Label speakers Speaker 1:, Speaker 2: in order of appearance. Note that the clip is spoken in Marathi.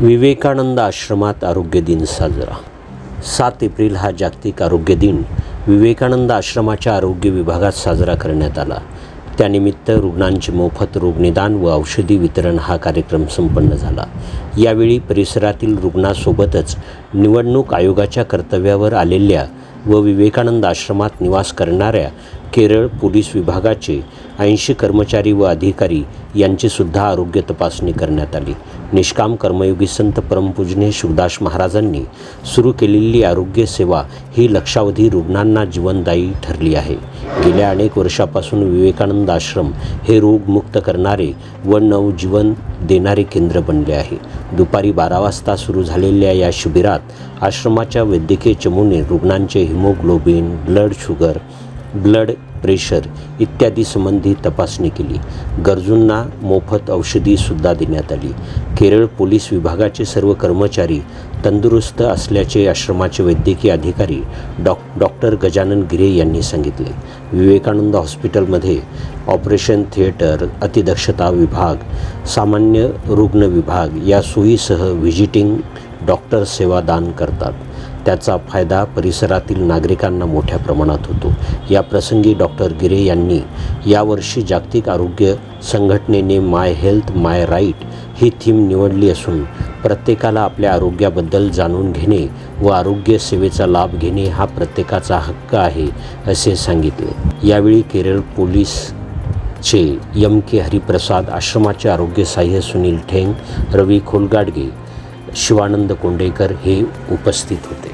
Speaker 1: विवेकानंद आश्रमात आरोग्य दिन साजरा. सात एप्रिल हा जागतिक आरोग्य दिन. विवेकानंद आश्रमाच्या आरोग्य विभागात साजरा करण्यात आला. त्यानिमित्त रुग्णांचे मोफत रोगनिदान व औषधी वितरण हा कार्यक्रम संपन्न झाला. यावेळी परिसरातील रुग्णासोबतच निवडणूक आयोगाच्या कर्तव्यावर आलेल्या व विवेकानंद आश्रमात निवास करणाऱ्या केरळ पोलीस विभागाचे ऐंशी कर्मचारी व अधिकारी यांचीसुद्धा आरोग्य तपासणी करण्यात आली. निष्काम कर्मयोगी संत परमपूजने शिवदास महाराजांनी सुरू केलेली आरोग्य सेवा ही लक्षावधी रुग्णांना जीवनदायी ठरली आहे. गेल्या अनेक वर्षापासून विवेकानंद आश्रम हे रोगमुक्त करणारे व नवजीवन देणारे केंद्र बनले आहे. दुपारी बारा वाजता सुरू झालेल्या या शिबिरात आश्रमाच्या वैद्यकीय चमूने रुग्णांचे haemoglobin blood sugar blood pressure इत्यादी संबंधी तपासणी केली. गरजूंना मोफत औषधीसुद्धा देण्यात आली. केरळ पोलीस विभागाचे सर्व कर्मचारी तंदुरुस्त असल्याचे आश्रमाचे वैद्यकीय अधिकारी डॉक डॉक्टर गजानन गिरे यांनी सांगितले. विवेकानंद हॉस्पिटलमध्ये ऑपरेशन थिएटर अतिदक्षता विभाग सामान्य रुग्ण विभाग या सोयीसह व्हिजिटिंग डॉक्टर सेवादान करतात. त्याचा फायदा परिसरातील नागरिकांना मोठ्या प्रमाणात होतो. या प्रसंगी डॉक्टर गिरे यांनी यावर्षी जागतिक आरोग्य संघटनेने माय हेल्थ माय राईट ही थीम निवडली असून प्रत्येकाला आपल्या आरोग्याबद्दल जाणून घेणे व आरोग्य सेवेचा लाभ घेणे हा प्रत्येकाचा हक्क आहे असे सांगितले. यावेळी केरळ पोलीस चे यम के हरिप्रसाद आश्रमाचे आरोग्य सहाय्य सुनील ठेंग रवी खोलगाडगे शिवानंद कोंडेकर हे उपस्थित होते.